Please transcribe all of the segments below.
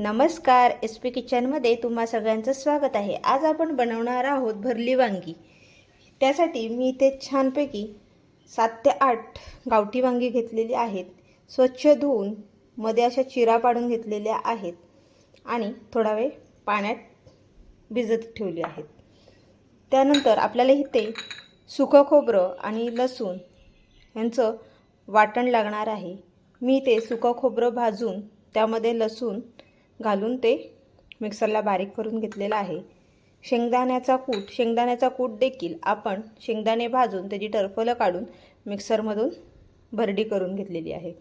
नमस्कार S P किचनमध्ये तुम्हा सगळ्यांचं स्वागत आहे. आज आपण बनवणार आहोत भरली वांगी. त्यासाठी मी इथे छानपैकी सात ते आठ गावठी वांगी घेतलेली आहेत. स्वच्छ धुवून मध्ये अशा चिरा पाडून घेतलेल्या आहेत आणि थोडा वेळ पाण्यात भिजत ठेवली आहेत. त्यानंतर आपल्याला इथे सुकं खोबरं आणि लसूण यांचं वाटण लागणार आहे. मी ते सुकं खोबरं भाजून त्यामध्ये लसूण घालून ते मिक्सरला बारीक करून घेतलेलं आहे. शेंगदाण्याचा कूट शेंगदाण्याचा कूट देखील आपण शेंगदाणे भाजून त्याची टरफलं काढून मिक्सरमधून भरडी करून घेतलेली आहे.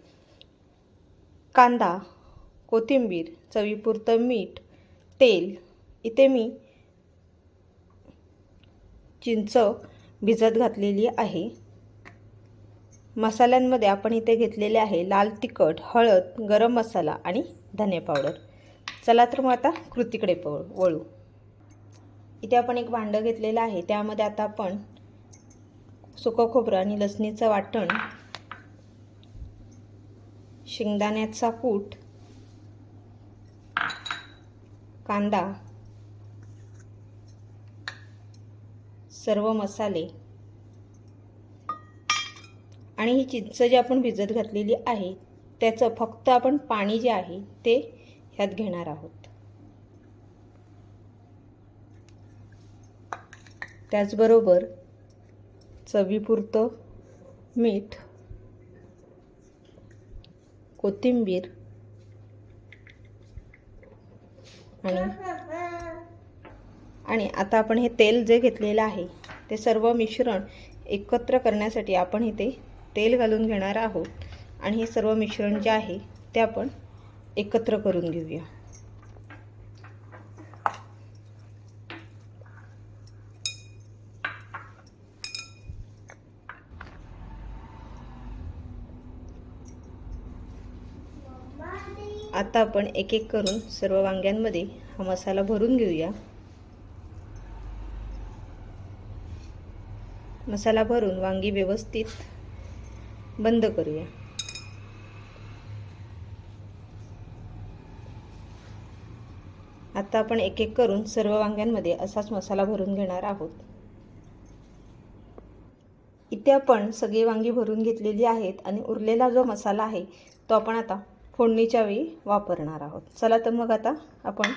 कांदा कोथिंबीर चवीपुरतं मीठ तेल इथे मी चिंच भिजत घातलेली आहे. मसाल्यांमध्ये आपण इथे घेतलेले आहे लाल तिखट हळद गरम मसाला आणि धने पावडर. चला तर मग आता कृतीकडे प वळू. इथे आपण एक भांडं घेतलेलं आहे. त्यामध्ये आता आपण सुकं खोबरं आणि लसणीचं वाटण शेंगदाण्याचा कूट कांदा सर्व मसाले आणि ही चिंच जी आपण भिजत घातलेली आहे त्याचं फक्त आपण पाणी जे आहे ते ह्यात घेणार आहोत. त्याचबरोबर चवीपुरतं मीठ कोथिंबीर आणि आणि आता आपण हे तेल जे घेतलेलं आहे ते सर्व मिश्रण एकत्र करण्यासाठी आपण इथे तेल घालून घेणार आहोत. आणि हे सर्व मिश्रण जे आहे ते आपण एकत्र करून घेऊया. आता आपण एक एक करून सर्व वांग्यांमध्ये हा मसाला भरून घेऊया. मसाला भरून वांगी व्यवस्थित बंद करूया. आता आपण एक एक करून सर्व वांग्यांमध्ये असाच मसाला भरून घेणार आहोत. इथे आपण सगळी वांगी भरून घेतलेली आहेत आणि उरलेला जो मसाला आहे तो आपण आता फोडणीच्या वेळी वापरणार आहोत. चला तर मग आता आपण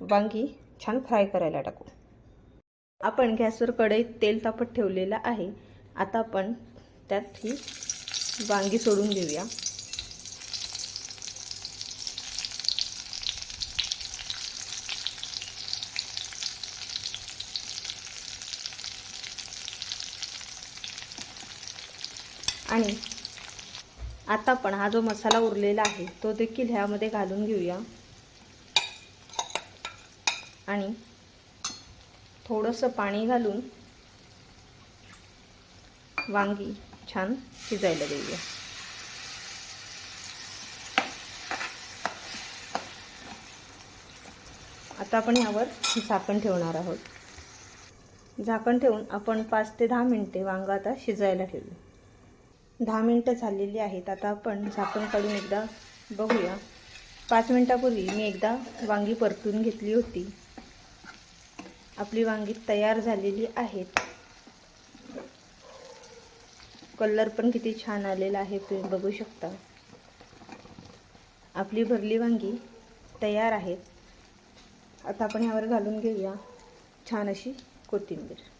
वांगी छान फ्राय करायला टाकू. आपण गॅसवर कढईत तेल तापत ठेवलेलं आहे. आता आपण त्यात ही वांगी सोडून देऊया. आणि आता पण हा जो मसाला उरलेला आहे तो देखील ह्यामध्ये घालून घेऊया. आणि थोडंसं पाणी घालून वांगी छान शिजायला देऊया. आता आपण यावर झाकण ठेवणार आहोत. झाकण ठेवून आपण पाच ते दहा मिनटे वांग आता शिजायला ठेवू. दहा मिनटं झालेली आहेत. आता आपण झाकण काढून एकदा बघूया. पाच मिनटापूर्वी मी एकदा वांगी परतून घेतली होती. आपली वांगी तयार झालेली आहेत. कलर पण किती छान आलेला आहे तुम्ही बघू शकता. आपली भरली वांगी तयार आहेत. आता आपण यावर घालून घेऊया छान अशी कोथिंबीर.